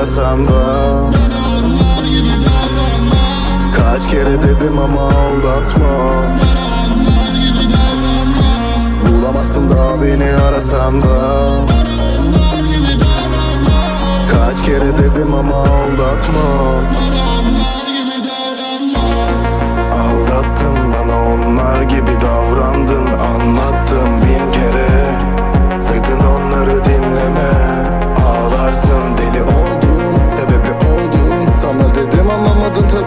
arasam da. Kaç kere dedim ama aldatma. Bulamazsın da beni arasam da. Kaç kere dedim ama aldatma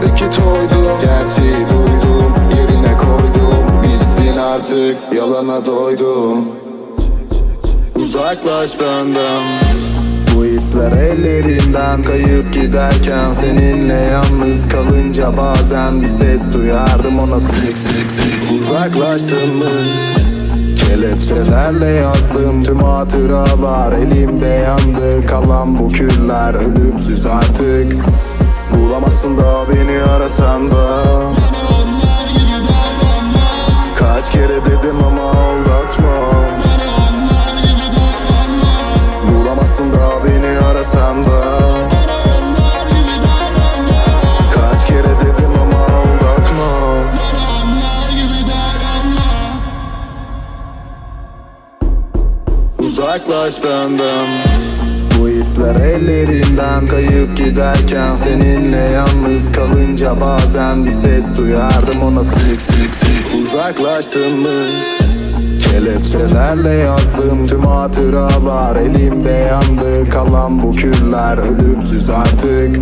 anlamadın tabii ki toydum Gerçeği duydum Yerine koydum. Bitsin artık Yalana doydum. Uzaklaş benden. Bu ipler ellerimden kayıp giderken Seninle yalnız kalınca bazen bir ses duyardım ona. Sık sık sık Uzaklaştın mı? Kelepçelerle yazdım tüm hatıralar. Elimde yandı kalan bu küller. Ölümsüz artık Bulamazsın da beni arasan da. Kaç kere dedim ama aldatma. Bulamazsın da beni arasan da. Kaç kere dedim ama aldatma. Uzaklaş benden Bu ipler ellerimden kayıp giderken Seninle yalnız kalınca bazen bir ses duyardım. Ona sık sık sık Uzaklaştın mı? Kelepçelerle yazdım tüm hatıralar. Elimde yandı kalan bu küller Ölümsüz artık